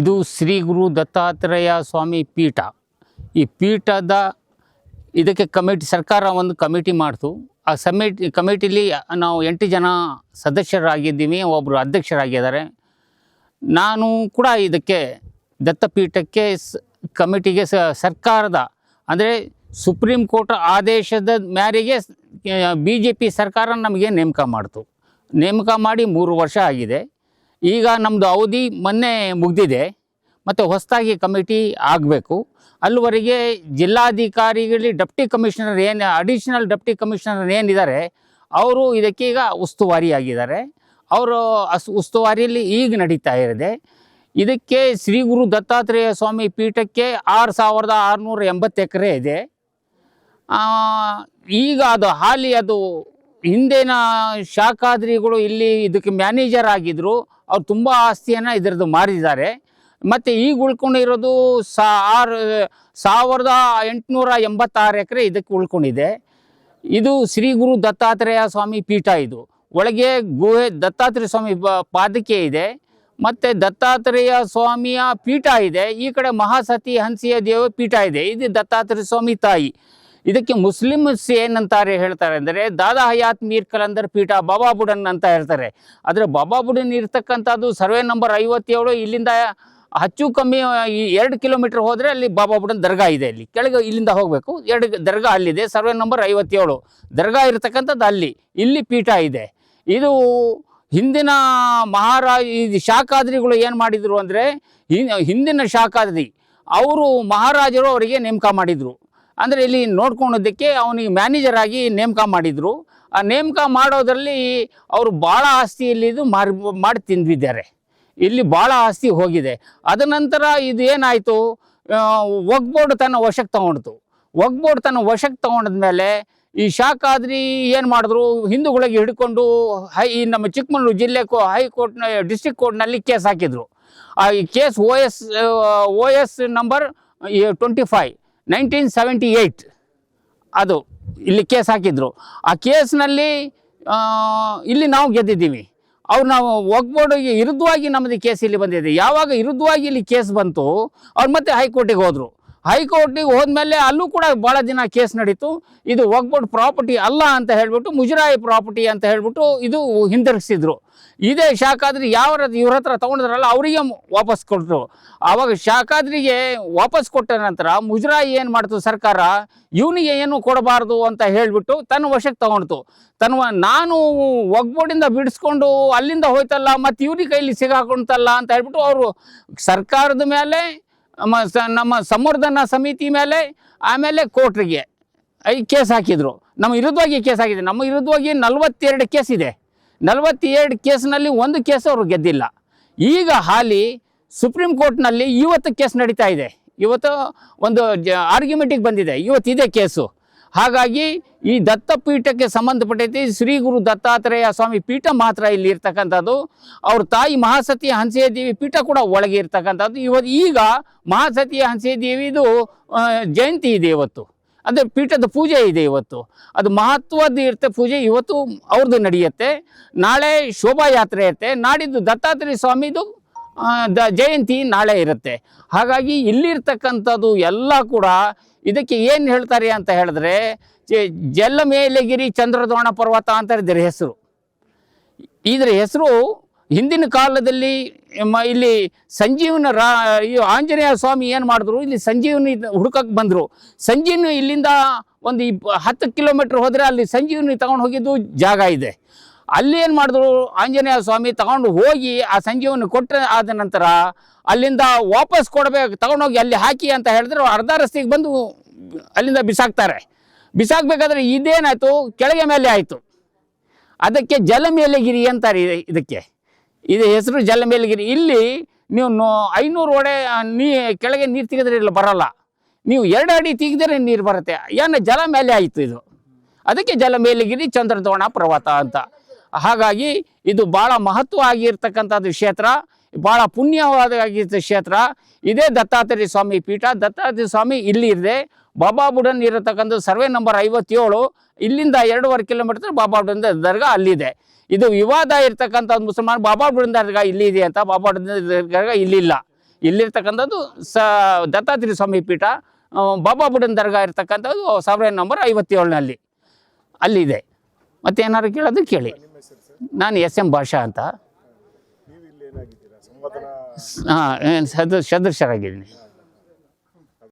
ಇದು ಶ್ರೀ ಗುರು ದತ್ತಾತ್ರೇಯ ಸ್ವಾಮಿ ಪೀಠ. ಈ ಪೀಠದ ಇದಕ್ಕೆ ಕಮಿಟಿ, ಸರ್ಕಾರ ಒಂದು ಕಮಿಟಿ ಮಾಡ್ತು. ಆ ಸಮಿಟಿ, ಕಮಿಟಿಲಿ ನಾವು ಎಂಟು ಜನ ಸದಸ್ಯರಾಗಿದ್ದೀವಿ ಒಬ್ಬರು ಅಧ್ಯಕ್ಷರಾಗಿದ್ದಾರೆ. ನಾನು ಕೂಡ ಇದಕ್ಕೆ, ದತ್ತಪೀಠಕ್ಕೆ ಕಮಿಟಿಗೆ ಸರ್ಕಾರದ, ಅಂದರೆ ಸುಪ್ರೀಂ ಕೋರ್ಟ್ ಆದೇಶದ ಮೇರೆಗೆ ಬಿ ಜೆ ಪಿ ಸರ್ಕಾರ ನಮಗೆ ನೇಮಕ ಮಾಡ್ತು. ನೇಮಕ ಮಾಡಿ ಮೂರು ವರ್ಷ ಆಗಿದೆ. ಈಗ ನಮ್ಮದು ಅವಧಿ ಮೊನ್ನೆ ಮುಗಿದಿದೆ, ಮತ್ತು ಹೊಸದಾಗಿ ಕಮಿಟಿ ಆಗಬೇಕು. ಅಲ್ಲಿವರೆಗೆ ಜಿಲ್ಲಾಧಿಕಾರಿಗಳಲ್ಲಿ ಡೆಪ್ಟಿ ಕಮಿಷನರ್ ಏನು, ಅಡಿಷನಲ್ ಡೆಪ್ಟಿ ಕಮಿಷನರ್ ಏನಿದ್ದಾರೆ, ಅವರು ಇದಕ್ಕೀಗ ಉಸ್ತುವಾರಿಯಾಗಿದ್ದಾರೆ. ಅವರು ಅಸ್, ಉಸ್ತುವಾರಿಯಲ್ಲಿ ಈಗ ನಡೀತಾ ಇರಿದೆ ಇದಕ್ಕೆ ಶ್ರೀ ಗುರು ದತ್ತಾತ್ರೇಯ ಸ್ವಾಮಿ ಪೀಠಕ್ಕೆ ಆರು ಸಾವಿರದ ಆರುನೂರ ಎಂಬತ್ತು ಎಕರೆ ಇದೆ. ಈಗ ಅದು ಹಾಲಿ, ಅದು ಹಿಂದಿನ ಶಾಖಾದ್ರಿಗಳು ಇಲ್ಲಿ ಇದಕ್ಕೆ ಮ್ಯಾನೇಜರ್ ಆಗಿದ್ದರು ಅವ್ರು ತುಂಬ ಆಸ್ತಿಯನ್ನು ಇದರದ್ದು ಮಾರಿದ್ದಾರೆ. ಮತ್ತು ಈಗ ಉಳ್ಕೊಂಡಿರೋದು ಸಾ ಆರು, ಸಾವಿರದ ಎಂಟುನೂರ ಎಂಬತ್ತಾರು ಎಕರೆ ಇದಕ್ಕೆ ಉಳ್ಕೊಂಡಿದೆ. ಇದು ಶ್ರೀ ಗುರು ದತ್ತಾತ್ರೇಯ ಸ್ವಾಮಿ ಪೀಠ ಇದು. ಒಳಗೆ ಗುಹೆ, ದತ್ತಾತ್ರೇಯ ಸ್ವಾಮಿ ಪಾದಕೆ ಇದೆ. ಮತ್ತು ದತ್ತಾತ್ರೇಯ ಸ್ವಾಮಿಯ ಪೀಠ ಇದೆ. ಈ ಕಡೆ ಮಹಾಸತಿ ಹಂಸಿಯ ದೇವ ಪೀಠ ಇದೆ. ಇದು ದತ್ತಾತ್ರೇಯ ಸ್ವಾಮಿ ತಾಯಿ. ಇದಕ್ಕೆ ಮುಸ್ಲಿಮ್ಸ್ ಏನಂತಾರೆ ಹೇಳ್ತಾರೆ ಅಂದರೆ, ದಾದಾ ಹಯಾತ್ ಮೀರ್ ಕಲಂದರ್ ಪೀಠ ಬಾಬಾ ಬುಡನ್ ಅಂತ ಹೇಳ್ತಾರೆ. ಆದರೆ ಬಾಬಾ ಬುಡನ್ ಇರ್ತಕ್ಕಂಥದ್ದು ಸರ್ವೆ ನಂಬರ್ ಐವತ್ತೇಳು, ಇಲ್ಲಿಂದ ಹೆಚ್ಚು ಕಮ್ಮಿ, ಈ ಎರಡು ಕಿಲೋಮೀಟರ್ ಹೋದರೆ ಅಲ್ಲಿ ಬಾಬಾ ಬುಡನ್ ದರ್ಗಾ ಇದೆ ಅಲ್ಲಿ. ಕೆಳಗೆ ಇಲ್ಲಿಂದ ಹೋಗಬೇಕು, ಎರಡು ದರ್ಗಾ ಅಲ್ಲಿದೆ, ಸರ್ವೆ ನಂಬರ್ ಐವತ್ತೇಳು. ದರ್ಗಾ ಇರತಕ್ಕಂಥದ್ದು ಅಲ್ಲಿ, ಇಲ್ಲಿ ಪೀಠ ಇದೆ. ಇದು ಹಿಂದಿನ ಮಹಾರಾಜ ಇದು ಶಾಖಾದ್ರಿಗಳು ಏನು ಮಾಡಿದರು ಅಂದರೆ, ಹಿಂದಿನ ಶಾಖಾದ್ರಿ, ಅವರು ಮಹಾರಾಜರು ಅವರಿಗೆ ನೇಮಕ ಮಾಡಿದರು. ಅಂದರೆ ಇಲ್ಲಿ ನೋಡ್ಕೊಳೋದಕ್ಕೆ ಅವನಿಗೆ ಮ್ಯಾನೇಜರ್ ಆಗಿ ನೇಮಕ ಮಾಡಿದರು. ಆ ನೇಮಕ ಮಾಡೋದರಲ್ಲಿ ಅವರು ಭಾಳ ಆಸ್ತಿ ಇಲ್ಲಿದು ಮಾರಿ, ಮಾಡಿ ತಿಂದಿದ್ದಾರೆ. ಇಲ್ಲಿ ಭಾಳ ಆಸ್ತಿ ಹೋಗಿದೆ. ಅದ ನಂತರ ಇದು ಏನಾಯಿತು? ಒಗ್ಬೋರ್ಡ್ ತನ್ನ ವಶಕ್ಕೆ ತಗೊಂಡ್ತು. ಒಗ್ಬೋರ್ಡ್ ತನ್ನ ವಶಕ್ಕೆ ತಗೊಂಡದ್ಮೇಲೆ ಈ ಶಾಖಾದ್ರಿ ಏನು ಮಾಡಿದ್ರು? ಹಿಂದೂಗಳಿಗೆ ಹಿಡ್ಕೊಂಡು ಹೈ, ಈ ನಮ್ಮ ಚಿಕ್ಕಮಗಳೂರು ಜಿಲ್ಲೆ ಕೋ, ಹೈಕೋರ್ಟ್ನ, ಡಿಸ್ಟ್ರಿಕ್ಟ್ ಕೋರ್ಟ್ನಲ್ಲಿ ಕೇಸ್ ಹಾಕಿದರು. ಆ case O S O S number twenty five nineteen seventy eight ಅದು ಇಲ್ಲಿ ಕೇಸ್ ಹಾಕಿದ್ರು. ಆ ಕೇಸ್ನಲ್ಲಿ ಇಲ್ಲಿ ನಾವು ಗೆದ್ದಿದ್ದೀವಿ. ಅವ್ರು ನಾವು ಒಗ್ಬೋರ್ಡಿಗೆ ವಿರುದ್ಧವಾಗಿ ನಮ್ಮದು ಕೇಸ್ ಇಲ್ಲಿ ಬಂದಿದೆ. ಯಾವಾಗ ವಿರುದ್ಧವಾಗಿ ಇಲ್ಲಿ ಕೇಸ್ ಬಂತು, ಅವ್ರು ಮತ್ತೆ ಹೈಕೋರ್ಟಿಗೆ ಹೋದರು. ಹೈಕೋರ್ಟಿಗೆ ಹೋದ್ಮೇಲೆ ಅಲ್ಲೂ ಕೂಡ ಭಾಳ ದಿನ ಕೇಸ್ ನಡೀತು. ಇದು ಒಗ್ಬೋರ್ಡ್ ಪ್ರಾಪರ್ಟಿ ಅಲ್ಲ ಅಂತ ಹೇಳ್ಬಿಟ್ಟು, ಮುಜರಾಯಿ ಪ್ರಾಪರ್ಟಿ ಅಂತ ಹೇಳ್ಬಿಟ್ಟು ಇದು ಹಿಂದಿರುಗಿಸಿದ್ರು. ಇದೇ ಶಾಖಾದ್ರಿ ಯಾವ ಇವ್ರ ಹತ್ರ ತೊಗೊಂಡಿದ್ರಲ್ಲ, ಅವರಿಗೆ ವಾಪಸ್ ಕೊಟ್ಟರು. ಆವಾಗ ಶಾಖಾದ್ರಿಗೆ ವಾಪಸ್ ಕೊಟ್ಟ ನಂತರ ಮುಜರಾಯಿ ಏನು ಮಾಡ್ತು, ಸರ್ಕಾರ ಇವನಿಗೆ ಏನು ಕೊಡಬಾರ್ದು ಅಂತ ಹೇಳಿಬಿಟ್ಟು ತನ್ನ ವಶಕ್ಕೆ ತಗೊಂಡ್ತು. ತನ್ನ ನಾನು ಒಗ್ಬೋಡಿಂದ ಬಿಡಿಸ್ಕೊಂಡು ಅಲ್ಲಿಂದ ಹೋಯ್ತಲ್ಲ ಮತ್ತು ಇವ್ರಿಗೆ ಕೈಲಿ ಸಿಗಾಕೊಂತಲ್ಲ ಅಂತ ಹೇಳ್ಬಿಟ್ಟು ಅವರು ಸರ್ಕಾರದ ಮೇಲೆ ನಮ್ಮ ಸ- ನಮ್ಮ ಸಂವರ್ಧನಾ ಸಮಿತಿ ಮೇಲೆ, ಆಮೇಲೆ ಕೋರ್ಟ್ರಿಗೆ ಐ ಕೇಸ್ ಹಾಕಿದರು. ನಮ್ಮ ವಿರುದ್ಧವಾಗಿ ಕೇಸ್ ಆಗಿದೆ ನಮ್ಮ ವಿರುದ್ಧವಾಗಿ ನಲವತ್ತೆರಡು ಕೇಸ್ ಇದೆ. ನಲವತ್ತೆರಡು ಕೇಸ್ನಲ್ಲಿ ಒಂದು ಕೇಸ್ ಅವರು ಗೆದ್ದಿಲ್ಲ. ಈಗ ಹಾಲಿ ಸುಪ್ರೀಂ ಕೋರ್ಟ್ನಲ್ಲಿ ಇವತ್ತು ಕೇಸ್ ನಡೀತಾ ಇದೆ. ಇವತ್ತು ಒಂದು ಆರ್ಗ್ಯುಮೆಂಟಿಗೆ ಬಂದಿದೆ. ಇವತ್ತು ಇದೆ ಕೇಸು. ಹಾಗಾಗಿ ಈ ದತ್ತಪೀಠಕ್ಕೆ ಸಂಬಂಧಪಟ್ಟೈತಿ ಶ್ರೀ ಗುರು ದತ್ತಾತ್ರೇಯ ಸ್ವಾಮಿ ಪೀಠ ಮಾತ್ರ ಇಲ್ಲಿ ಇರ್ತಕ್ಕಂಥದ್ದು. ಅವ್ರ ತಾಯಿ ಮಹಾಸತಿ ಹಂಸೆಯ ದೇವಿ ಪೀಠ ಕೂಡ ಒಳಗೆ ಇರ್ತಕ್ಕಂಥದ್ದು. ಇವತ್ತು ಈಗ ಮಹಾಸತಿ ಹಂಸೆಯ ದೇವಿದು ಜಯಂತಿ ಇದೆ ಇವತ್ತು. ಅಂದರೆ ಪೀಠದ ಪೂಜೆ ಇದೆ ಇವತ್ತು. ಅದು ಮಹತ್ವದ ಇರುತ್ತೆ ಪೂಜೆ ಇವತ್ತು ಅವ್ರದ್ದು ನಡೆಯುತ್ತೆ. ನಾಳೆ ಶೋಭಾಯಾತ್ರೆ ಇರುತ್ತೆ ನಾಡಿದ್ದು ದತ್ತಾತ್ರೇಯ ಸ್ವಾಮಿದು ದ ಜಯಂತಿ ನಾಳೆ ಇರುತ್ತೆ. ಹಾಗಾಗಿ ಇಲ್ಲಿರ್ತಕ್ಕಂಥದ್ದು ಎಲ್ಲ ಕೂಡ ಇದಕ್ಕೆ ಏನು ಹೇಳ್ತಾರೆ ಅಂತ ಹೇಳಿದ್ರೆ ಜಲ್ಲ ಮೇಲೆಗಿರಿ ಚಂದ್ರದ್ರೋಣ ಪರ್ವತ ಅಂತ ಇದರ ಹೆಸರು. ಇದರ ಹೆಸರು ಹಿಂದಿನ ಕಾಲದಲ್ಲಿ ಇಲ್ಲಿ ಸಂಜೀವನ ರಾ ಆಂಜನೇಯ ಸ್ವಾಮಿ ಏನು ಮಾಡಿದ್ರು, ಇಲ್ಲಿ ಸಂಜೀವನಿ ಹುಡುಕಕ್ಕೆ ಬಂದರು. ಸಂಜೀವನಿ ಇಲ್ಲಿಂದ ಒಂದು ಇಪ್, ಹತ್ತು ಕಿಲೋಮೀಟ್ರ್ ಹೋದರೆ ಅಲ್ಲಿ ಸಂಜೀವನಿ ತಗೊಂಡು ಹೋಗಿದ್ದು ಜಾಗ ಇದೆ. ಅಲ್ಲಿ ಏನು ಮಾಡಿದ್ರು? ಆಂಜನೇಯ ಸ್ವಾಮಿ ತಗೊಂಡು ಹೋಗಿ ಆ ಸಂಜೀವನಿ ಕೊಟ್ಟರೆ ಆದ ನಂತರ ಅಲ್ಲಿಂದ ವಾಪಸ್ ಕೊಡಬೇಕು, ತಗೊಂಡೋಗಿ ಅಲ್ಲಿ ಹಾಕಿ ಅಂತ ಹೇಳಿದ್ರು ಅರ್ಧ ರಸ್ತೆಗೆ ಬಂದು ಅಲ್ಲಿಂದ ಬಿಸಾಕ್ತಾರೆ. ಬಿಸಾಕ್ಬೇಕಾದ್ರೆ ಇದೇನಾಯಿತು? ಕೆಳಗೆ ಮೇಲೆ ಆಯಿತು. ಅದಕ್ಕೆ ಜಲಮೇಲಗಿರಿ ಅಂತಾರೆ ಇದಕ್ಕೆ. ಇದು ಹೆಸರು ಜಲಮೇಲಗಿರಿ. ಇಲ್ಲಿ ನೀವು ಐನೂರು ಒಡೆ ನೀ, ಕೆಳಗೆ ನೀರು ತೆಗೆದ್ರೆ ಇಲ್ಲ ಬರಲ್ಲ. ನೀವು ಎರಡು ಅಡಿ ತೆಗೆದ್ರೆ ನೀರು ಬರುತ್ತೆ. ಏನು ಜಲ ಮೇಲೆ ಆಯಿತು ಇದು. ಅದಕ್ಕೆ ಜಲ ಜಲಮೇಲಗಿರಿ ಚಂದ್ರದೋಣ ಪರ್ವತ ಅಂತ. ಹಾಗಾಗಿ ಇದು ಭಾಳ ಮಹತ್ವ ಆಗಿರ್ತಕ್ಕಂಥದ್ದು ಕ್ಷೇತ್ರ ಭಾಳ ಪುಣ್ಯವಾದ ಕ್ಷೇತ್ರ. ಇದೇ ದತ್ತಾತ್ರೇಯ ಸ್ವಾಮಿ ಪೀಠ. ದತ್ತಾತ್ರೇಯ ಸ್ವಾಮಿ ಇಲ್ಲಿ ಇದೆ ಬಾಬಾ ಬುಡನ್ ಇರತಕ್ಕಂಥ ಸರ್ವೆ ನಂಬರ್ ಐವತ್ತೇಳು. ಇಲ್ಲಿಂದ ಎರಡೂವರೆ ಕಿಲೋಮೀಟರ್ ಬಾಬಾ ಬುಡನ್ ದರ್ಗಾ ಅಲ್ಲಿದೆ. ಇದು ವಿವಾದ ಇರ್ತಕ್ಕಂಥ ಮುಸಲ್ಮಾನ್ ಬಾಬಾ ಬುಡನ್ ದರ್ಗಾ ಇಲ್ಲಿ ಇದೆ ಅಂತ ಬಾಬಾ ಬುಡನ್ ದರ್ಗಾ ಇಲ್ಲಿಲ್ಲ. ಇಲ್ಲಿರ್ತಕ್ಕಂಥದ್ದು ಸ, ದತ್ತಾತ್ರೇಯ ಸ್ವಾಮಿ ಪೀಠ. ಬಾಬಾ ಬುಡನ್ ದರ್ಗಾ ಇರ್ತಕ್ಕಂಥದ್ದು ಸಾವಿರ ನಂಬರ್ ಐವತ್ತೇಳನಲ್ಲಿ ಅಲ್ಲಿದೆ. ಮತ್ತೇನಾದ್ರು ಕೇಳೋದು ಕೇಳಿ. ನಾನು ಎಸ್ ಎಂ ಭಾಷಾ ಅಂತ. ಹಾಂ ಸದ ಸದಸ್ಯರಾಗಿದ್ದೀನಿ